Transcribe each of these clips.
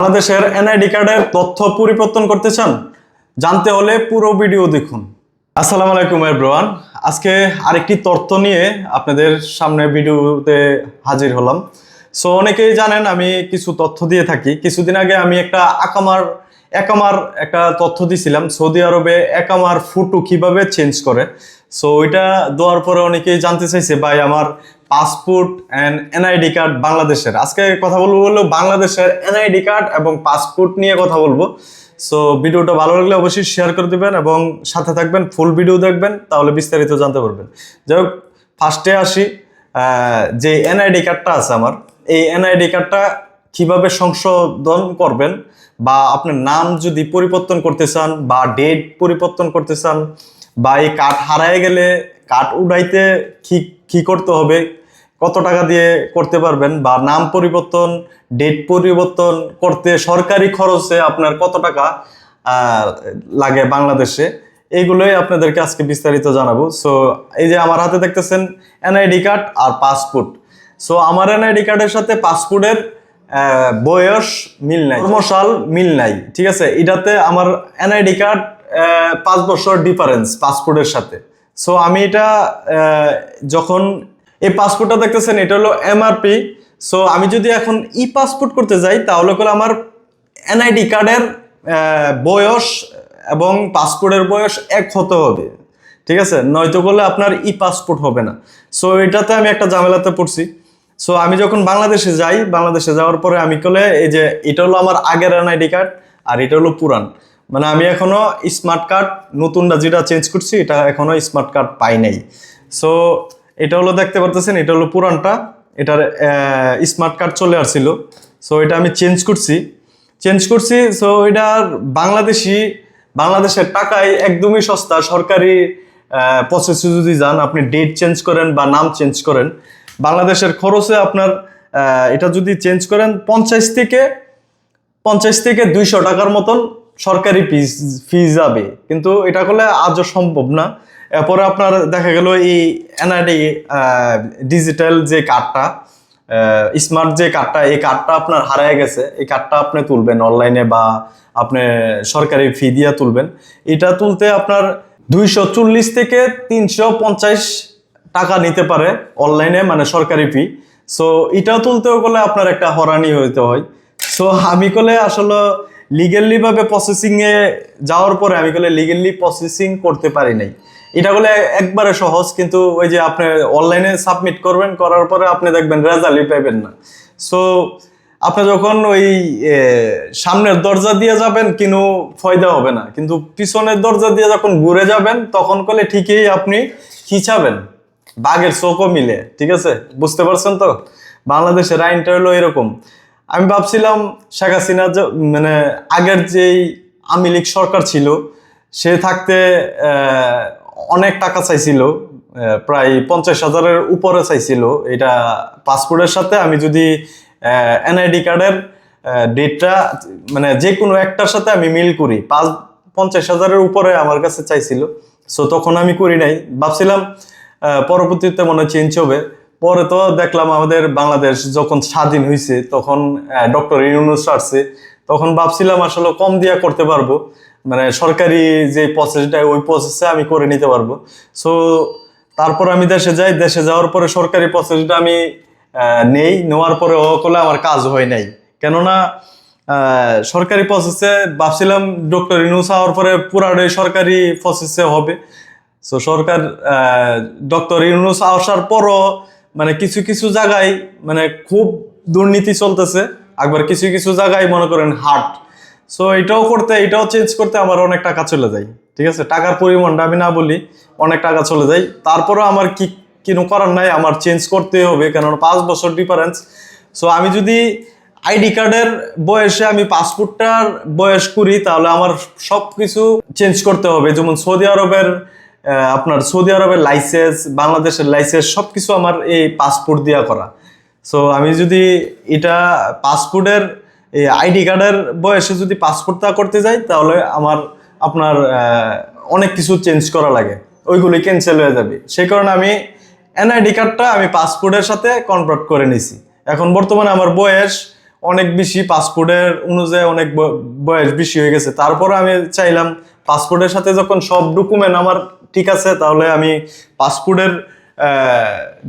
বাংলাদেশের এনআইডি কার্ডের তথ্য পরিবর্তন করতে চান, জানতে হলে পুরো ভিডিও দেখুন। আসসালামু আলাইকুম এভরিওয়ান। আজকে আরেকটি তথ্য নিয়ে আপনাদের সামনে ভিডিওতে হাজির হলাম। সো অনেকেই জানেন, আমি কিছু তথ্য দিয়ে থাকি। কিছুদিন আগে আমি একটা আকামার একামার একটা তথ্য দিছিলাম, সৌদি আরবে একামার ফুটু কীভাবে চেঞ্জ করে। সো ওইটা দেওয়ার পরে অনেকেই জানতে চাইছে, ভাই, আমার পাসপোর্ট অ্যান্ড এনআইডি কার্ড বাংলাদেশের। আজকে কথা বলব বলল বাংলাদেশের এনআইডি কার্ড এবং পাসপোর্ট নিয়ে কথা বলব। সো ভিডিওটা ভালো লাগলে অবশ্যই শেয়ার করে দেবেন এবং সাথে থাকবেন ফুল ভিডিও দেখবেন, তাহলে বিস্তারিত জানতে পারবেন। যাই হোক ফার্স্টে আসি যে এনআইডি কার্ডটা আছে আমার, এই এনআইডি কার্ডটা কীভাবে সংশোধন করবেন বা আপনার নাম যদি পরিবর্তন করতে চান বা ডেট পরিবর্তন করতে চান বা এই কার্ড হারায় গেলে কার্ড উঠাইতে কি কি করতে হবে কত টাকা দিয়ে করতে পারবেন বা নাম পরিবর্তন ডেট পরিবর্তন করতে সরকারি খরচে আপনার কত টাকা লাগে বাংলাদেশে? এইগুলোই আপনাদেরকে আজকে বিস্তারিত জানাব। সো এই যে আমার হাতে দেখতেছেন এনআইডি কার্ড আর পাসপোর্ট। সো আমার এনআইডি কার্ডের সাথে পাসপোর্টের বয়স মিল নাই কর্মশাল মিল নাই, ঠিক আছে? এটাতে আমার এনআইডি কার্ড পাঁচ বছর ডিফারেন্স পাসপোর্টের সাথে। সো আমি এটা যখন এই পাসপোর্টটা দেখতেছেন, এটা হলো এমআরপি সো আমি যদি এখন ই পাসপোর্ট করতে যাই, তাহলে করে আমার এনআইডি কার্ডের বয়স এবং পাসপোর্টের বয়স এক হতে হবে। ঠিক আছে? নয়তো করলে আপনার ই পাসপোর্ট হবে না। সো এটাতে আমি একটা ঝামেলাতে পড়ছি। সো আমি যখন বাংলাদেশে যাই, বাংলাদেশে যাওয়ার পরে আমি কলে এই যে, এটা হলো আমার আগের এনআইডি কার্ড আর এটা হলো পুরান। মানে আমি এখনও স্মার্ট কার্ড নতুনটা যেটা চেঞ্জ করছি, এটা এখনও স্মার্ট কার্ড পাই নাই। সো এটা হলো দেখতে পারতেছেন, এটা হলো পুরানটা, এটার স্মার্ট কার্ড চলে আসছিল। সো এটা আমি চেঞ্জ করছি। চেঞ্জ করছি সো এটার বাংলাদেশি, বাংলাদেশের টাকায় একদমই সস্তা। সরকারি প্রসেসে যদি যান, আপনি ডেট চেঞ্জ করেন বা নাম চেঞ্জ করেন, বাংলাদেশের খরচে আপনার এটা যদি চেঞ্জ করেন, পঞ্চাশ থেকে পঞ্চাশ থেকে দুইশো টাকার মতন সরকারি ফিস ফি যাবে। কিন্তু এটা করলে আজও সম্ভব না। এরপরে আপনার দেখা গেল এই এনআইডি ডিজিটাল যে কার্ডটা স্মার্ট যে কার্ডটা এই কার্ডটা আপনার হারায় গেছে। এই কার্ডটা আপনি তুলবেন অনলাইনে বা আপনি সরকারি ফি দিয়ে তুলবেন। এটা তুলতে আপনার দুইশো চল্লিশ থেকে তিনশো পঞ্চাশ টাকা নিতে পারে অনলাইনে মানে সরকারি ফি সো এটা তুলতেও গেলে আপনার একটা হরানি হইতে হয়। সো আমি কলে আসলে লিগেলি প্রসেসিংয়ে যাওয়ার পরে আমি কলে লিগেলি প্রসেসিং করতে পারি নাই। এটা বলে একবারে সহজ, কিন্তু ওই যে আপনি অনলাইনে সাবমিট করবেন, করার পরে আপনি দেখবেন রেজাল্টই পাইবেন না। সো আপনি যখন ওই সামনের দরজা দিয়ে যাবেন, কিন্তু ফয়দা হবে না। কিন্তু পিছনের দরজা দিয়ে যখন ঘুরে যাবেন, তখন করলে ঠিকই আপনি খিচাবেন। বাঘের চোখও মিলে, ঠিক আছে? বুঝতে পারছেন তো? বাংলাদেশের আইনটা হলো এরকম। আমি ভাবছিলাম, শেখ হাসিনা মানে আগের যেই আওয়ামী লীগ সরকার ছিল, সে থাকতে অনেক টাকা চাইছিল প্রায় পঞ্চাশ হাজারের উপরে চাইছিল। এটা পাসপোর্টের সাথে আমি যদি এনআইডি কার্ডের ডেটটা মানে যে কোনো একটার সাথে আমি মিল করি। পাঁচ, পঞ্চাশ হাজারের উপরে আমার কাছে চাইছিল। সো তখন আমি করি নাই। ভাবছিলাম পরবর্তীতে মনে চেঞ্জ হবে। পরে তো দেখলাম আমাদের বাংলাদেশ যখন স্বাধীন হয়েছে তখন ডক্টর ইউনুস আসছে। তখন ভাবছিলাম আসলে কম দিয়া করতে পারব। মানে সরকারি যে প্রসেসটা ওই প্রসেসে আমি করে নিতে পারব। সো তারপর আমি দেশে যাই, দেশে যাওয়ার পরে সরকারি প্রসেসটা আমি নেই। নেওয়ার পরে ও করলে আমার কাজ হয় নাই। কেননা সরকারি প্রসেসে ভাবছিলাম ডক্টর ইনুস হওয়ার পরে পুরাটাই সরকারি প্রসেসে হবে। সো সরকার ডক্টর ইউনুস আসার পরও মানে কিছু কিছু জায়গায় মানে খুব দুর্নীতি চলতেছে। একবার কিছু কিছু জায়গায় মনে করেন হাট। সো এটাও করতে, এটাও চেঞ্জ করতে আমার অনেক টাকা চলে যায়। ঠিক আছে? টাকার পরিমাণটা আমি না বলি, অনেক টাকা চলে যায়। তারপরেও আমার কি, কিনো করার নাই, আমার চেঞ্জ করতেই হবে, কেননা পাঁচ বছর ডিফারেন্স সো আমি যদি আইডি কার্ডের বয়সে আমি পাসপোর্টটার বয়স করি, তাহলে আমার সব কিছু চেঞ্জ করতে হবে। যেমন সৌদি আরবের আপনার সৌদি আরবের লাইসেন্স বাংলাদেশের লাইসেন্স সব কিছু আমার এই পাসপোর্ট দিয়া করা। সো আমি যদি এটা পাসপোর্টের এই আইডি কার্ডের বয়সে যদি পাসপোর্টটা করতে যাই, তাহলে আমার, আপনার অনেক কিছু চেঞ্জ করা লাগে। ওইগুলি ক্যান্সেল হয়ে যাবে। সেই কারণে আমি এনআইডি কার্ডটা আমি পাসপোর্টের সাথে কনভার্ট করে নিছি। এখন বর্তমানে আমার বয়স অনেক বেশি পাসপোর্টের অনুযায়ী অনেক বয়স বেশি হয়ে গেছে। তারপর আমি চাইলাম পাসপোর্টের সাথে যখন সব ডকুমেন্ট আমার ঠিক আছে, তাহলে আমি পাসপোর্টের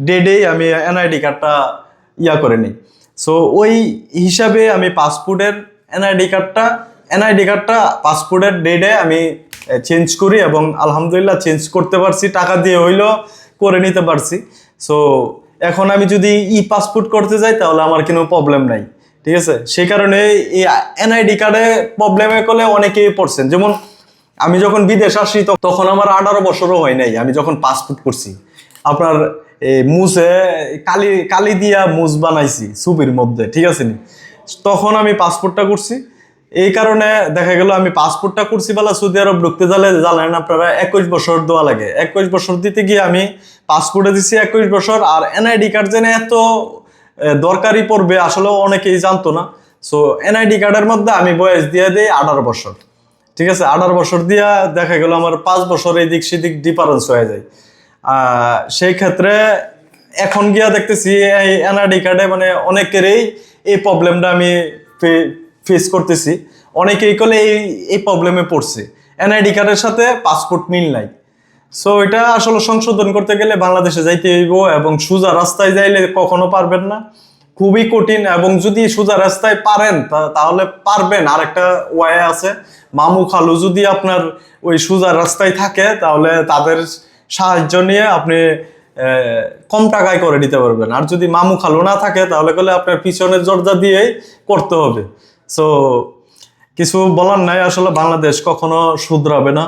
ডেডেই আমি এনআইডি কার্ডটা ইয়া করে নিই। সো ওই হিসাবে আমি পাসপোর্টের এনআইডি কার্ডটা এনআইডি কার্ডটা পাসপোর্টের ডেটে আমি চেঞ্জ করি এবং আলহামদুলিল্লাহ চেঞ্জ করতে পারছি, টাকা দিয়ে হইলেও করে নিতে পারছি। সো এখন আমি যদি ই পাসপোর্ট করতে যাই, তাহলে আমার কোনো প্রবলেম নাই। ঠিক আছে? সেই কারণে এই এনআইডি কার্ডে প্রবলেমে করলে অনেকেই পড়ছেন। যেমন, আমি যখন বিদেশ আসি, তখন আমার আঠারো বছরও হয় নাই, আমি যখন পাসপোর্ট করছি। আপনার মুসে কালি কালি দিয়া মুস বানাইছি সুপির মধ্যে, ঠিক আছে নি? তখন আমি পাসপোর্টটা করছি। এই কারণে দেখা গেল আমি পাসপোর্টটা করছি বেলা সৌদি আরব ঢুকতে গেলে জানেন আপনারা একুশ বছর দেওয়া লাগে। একুশ বছর দিতে গিয়ে আমি পাসপোর্টে দিছি একুশ বছর, আর এনআইডি কার্ড যেন এত দরকারি পড়বে, আসলে অনেকেই জানতো না। সো এনআইডি কার্ডের মধ্যে আমি বয়স দিয়ে দিই আঠারো বছর। ঠিক আছে? আঠারো বছর দিয়া দেখা গেল আমার পাঁচ বছর এই দিক সেদিক ডিফারেন্স হয়ে যায়। সেই ক্ষেত্রে এখন গিয়া দেখতেছি এই এনআরডি কার্ডে মানে অনেকেরই এই প্রবলেমটা আমি ফেস করতেছি। অনেকেই কলে এই এই প্রবলেমে পড়ছে। এনআইডি কার্ডের সাথে পাসপোর্ট মিল নাই। সো এটা আসলে সংশোধন করতে গেলে বাংলাদেশে যাইতে হইব এবং সোজা রাস্তায় যাইলে কখনো পারবেন না। খুবই কঠিন এবং যদি সোজা রাস্তায় পারেন তাহলে পারবেন। আরেকটা ওয়ে আছে, মামু খালু যদি আপনার ওই সোজা রাস্তায় থাকে, তাহলে তাদের সাহায্য নিয়ে আপনি কম টাকায় করে নিতে পারবেন। আর যদি মামু খালু না থাকে, তাহলে গেলে আপনার পিছনের দরজা দিয়েই করতে হবে। সো কিছু বলার নাই, আসলে বাংলাদেশ কখনো শুধরাবে না।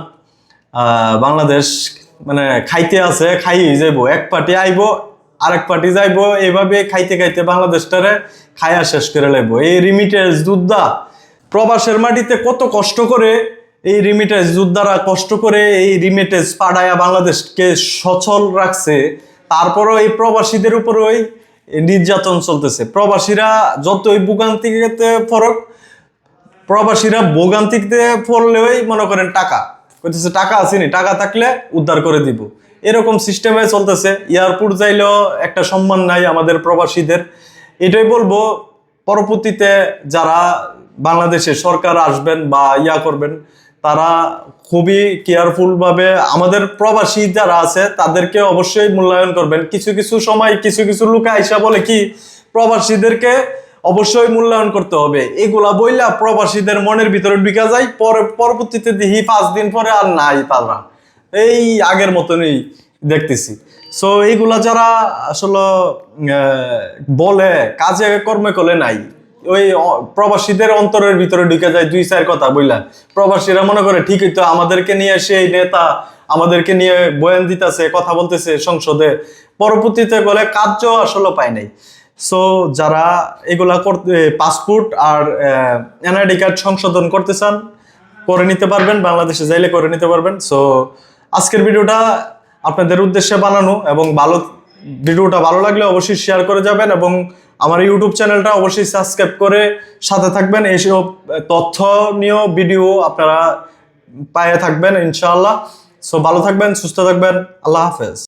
বাংলাদেশ মানে খাইতে আছে খাই যাইব। এক পার্টি আইব, আরেক পার্টি যাইব এইভাবে খাইতে খাইতে বাংলাদেশটারে খায়া শেষ করে লাইব। এই রিমিটেন্স যোদ্ধা প্রবাসের মাটিতে কত কষ্ট করে এই রিমিটেন্স যোদ্ধারা কষ্ট করে এই রিমিটেন্স পাঠায়া বাংলাদেশকে সচল রাখছে, তারপরও এই প্রবাসীদের উপরেই নির্যাতন চলতেছে। প্রবাসীরা যতই ভোগান্তিতে ফরক প্রবাসীরা ভোগান্তিতে পড়লেই মনে করেন টাকা, কইতেছে টাকা আসেনি টাকা থাকলে উদ্ধার করে দিব। এরকম সিস্টেমে চলতেছে। এয়ারপোর্ট যাইলেও একটা সম্মান নাই আমাদের প্রবাসীদের। এটাই বলব, পরবর্তীতে যারা বাংলাদেশে সরকার আসবেন বা ইয়া করবেন তারা খুবই কেয়ারফুল ভাবে আমাদের প্রবাসী যারা আছে, তাদেরকে অবশ্যই মূল্যায়ন করবেন। কিছু কিছু সময় কিছু কিছু লোক আইসা বলে কি, প্রবাসীদেরকে অবশ্যই মূল্যায়ন করতে হবে। এগুলা বইলা প্রবাসীদের মনের ভিতরে ঢুকা যায়, পরে পরবর্তীতে দেখি পাঁচ দিন পরে আর নাই তারা। এই আগের মতনই দেখতেছি। সো এইগুলা যারা আসলে বলে, কাজে, কর্মে করলে নাই ওই প্রবাসীদের অন্তরের ভিতরে ঢুকে যায় দুই চার কথা বইলা প্রবাসীরা মনে করে, ঠিকই তো, আমাদেরকে নিয়ে সেই নেতা, আমাদেরকে নিয়ে বয়ান দিতেছে, কথা বলতেছে সংসদে। পরবর্তীতে বলে কার্য আসলে পায় নাই। সো যারা এগুলা করতে পাসপোর্ট আর এনআইডি কার্ড সংশোধন করতে চান, করে নিতে পারবেন, বাংলাদেশে যাইলে করে নিতে পারবেন। সো আজকের ভিডিওটা আপনাদের উদ্দেশ্যে বানানো এবং ভালো, ভিডিওটা ভালো লাগলে অবশ্যই শেয়ার করে যাবেন এবং আমার ইউটিউব চ্যানেলটা অবশ্যই সাবস্ক্রাইব করে সাথে থাকবেন। এইসব তথ্য নিয়েও ভিডিও আপনারা পায়ে থাকবেন, ইনশাআল্লাহ। সো ভালো থাকবেন, সুস্থ থাকবেন। আল্লাহ হাফেজ।